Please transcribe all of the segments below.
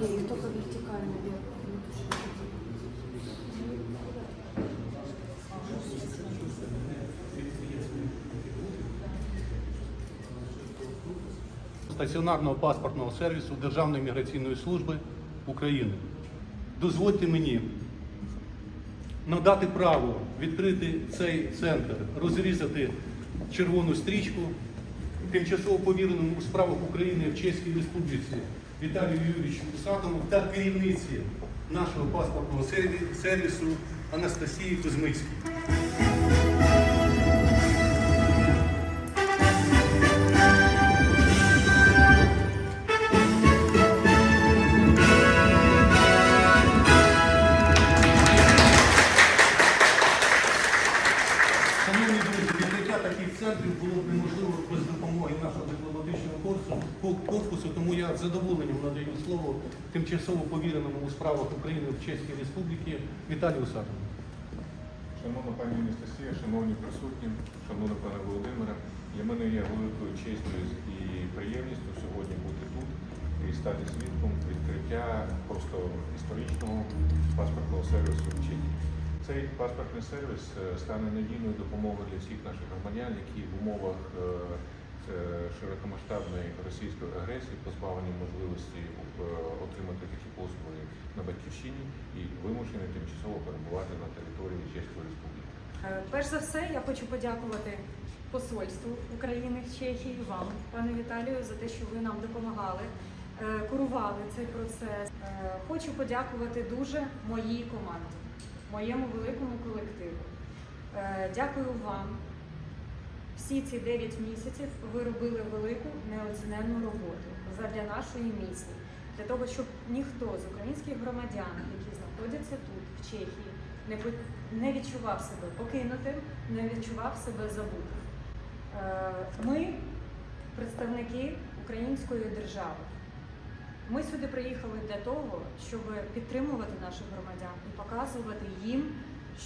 Не, их только вертикально стаціонарного паспортного сервісу Державної міграційної служби України. Дозвольте мені надати право відкрити цей центр, розрізати червону стрічку тимчасово повіреному у справах України в Чеській Республіці Віталію Юрійовичу Усатому та керівниці нашого паспортного сервісу Анастасії Кузьмицькій. Корпусу, тому я з задоволенням надаю слово тимчасово повіреному у справах України в Чеській Республіці Віталію Усатому. Шановна пані Анастасія, шановні присутні, шановна пане Володимире, для мене є великою честю і приємністю сьогодні бути тут і стати свідком відкриття просто історичного паспортного сервісу в Чехії. Цей паспортний сервіс е, стане надійною допомогою для всіх наших громадян, які в умовах е, широкомасштабної російської агресії позбавлені можливості е, отримати такі послуги на батьківщині і вимушені тимчасово перебувати на території Чеської Республіки. Е, Перш за все, я хочу подякувати посольству України в Чехії, вам, пане Віталію, за те, що ви нам допомагали, е, курували цей процес. Е, Хочу подякувати дуже моїй команді, моєму великому колективу. Е, Дякую вам. Всі ці 9 місяців ви робили велику неоціненну роботу задля нашої місії, для того, щоб ніхто з українських громадян, які знаходяться тут, в Чехії, не, відчував себе покинутим, не відчував себе забутим. Е, Ми представники української держави. Ми сюди приїхали для того, щоб підтримувати наших громадян і показувати їм,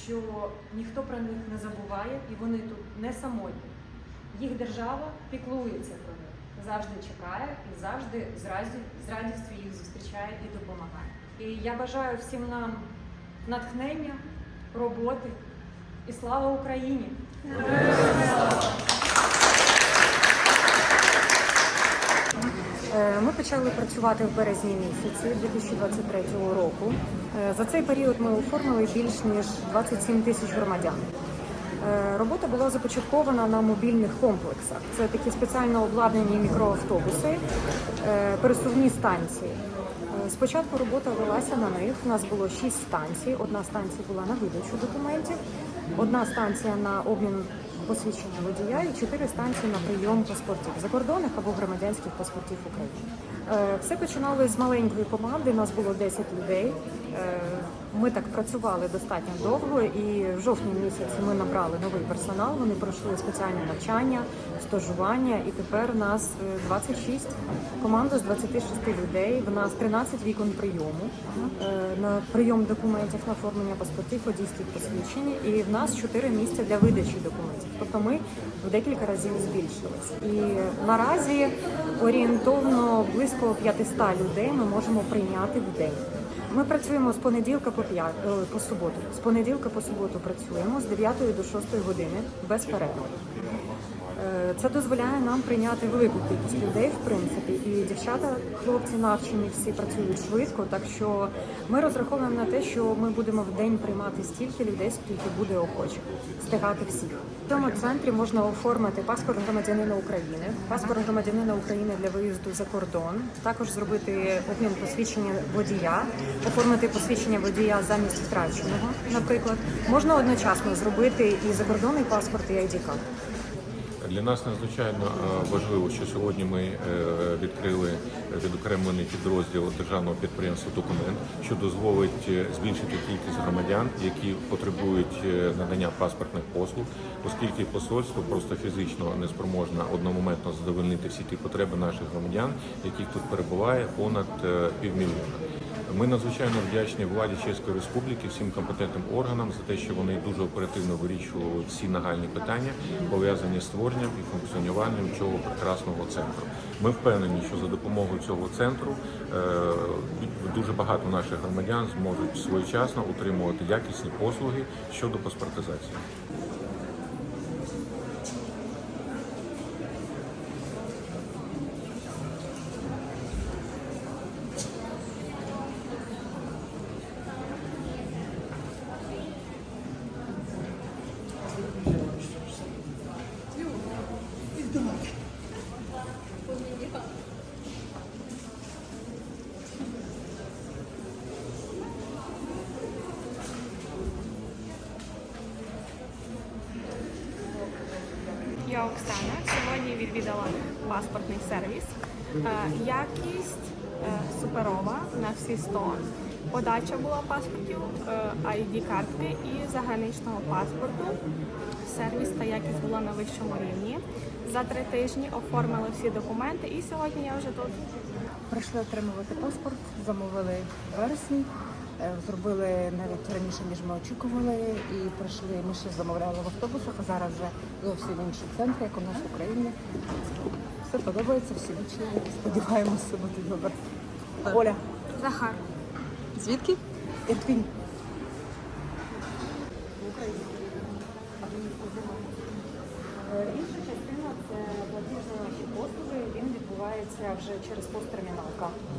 що ніхто про них не забуває і вони тут не самотні. Їх держава піклується про них, завжди чекає і завжди з радістю, з радістю їх зустрічає і допомагає. І я бажаю всім нам натхнення, роботи і слава Україні! Е, Ми почали працювати в березні місяці 2023 року. Е, За цей період ми оформили більш ніж 27 тисяч громадян. Е, Робота була започаткована на мобільних комплексах. Це такі спеціально обладнані мікроавтобуси, е, пересувні станції. Е, Спочатку робота велася на них. У нас було шість станцій. Одна станція була на видачу документів, одна станція на обмін посвідчення водія і чотири станції на прийом паспортів закордонних або громадянських паспортів України. Е, Все починалося з маленької команди. Нас було 10 людей. Е, Ми так працювали достатньо довго, і в жовтні місяці ми набрали новий персонал. Вони пройшли спеціальне навчання, стажування, і тепер нас е, 26. Команда з 26 людей. В нас 13 вікон прийому е, на прийом документів на оформлення паспортів, водійських посвідчень. І в нас 4 місця для видачі документів. Тобто ми в декілька разів збільшились. І наразі орієнтовно близько 500 людей ми можемо прийняти в день. Ми працюємо з понеділка по п'ят е, по суботу. З понеділка по суботу працюємо з 9 до 6 години без перерви. Е, Це дозволяє нам прийняти велику кількість людей, в принципі, і дівчата, хлопці навчені, всі працюють швидко. Так що ми розраховуємо на те, що ми будемо в день приймати стільки людей, скільки буде охочих, встигати всіх. В цьому центрі можна оформити паспорт громадянина України, паспорт громадянина України для виїзду за кордон, також зробити обмін посвідчення водія, оформити посвідчення водія замість втраченого, наприклад. Можна одночасно зробити і закордонний паспорт, і ID-карту. Для нас надзвичайно е, важливо, що сьогодні ми е, відкрили відокремлений підрозділ державного підприємства Документ, що дозволить е, збільшити кількість громадян, які потребують надання паспортних послуг, оскільки посольство просто фізично не спроможне одномоментно задовольнити всі ті потреби наших громадян, яких тут перебуває понад півмільйона. Ми надзвичайно вдячні владі Чеської Республіки, всім компетентним органам за те, що вони дуже оперативно вирішували всі нагальні питання, пов'язані з створенням і функціонуванням цього прекрасного центру. Ми впевнені, що за допомогою цього центру е, дуже багато наших громадян зможуть своєчасно отримувати якісні послуги щодо паспортизації. Я Оксана. Сьогодні відвідала паспортний сервіс. Е, Якість е, суперова на всі 100. Подача була паспортів, ID-картки і заграничного паспорту. Сервіс та якість була на вищому рівні. За три тижні оформили всі документи і сьогодні я вже тут. Прийшли отримувати паспорт, замовили вересні, е, зробили навіть раніше, ніж ми очікували, і прийшли. Ми ще замовляли в автобусах, а зараз вже зовсім інші центри, як у нас в Україні. Все подобається, всі вічливі. Сподіваємося, буде добре. Оля, Захар. Звідки? Ірпінь. Е, Інша частина це платіжні наші послуги. Він відбувається вже через посттермінал карту.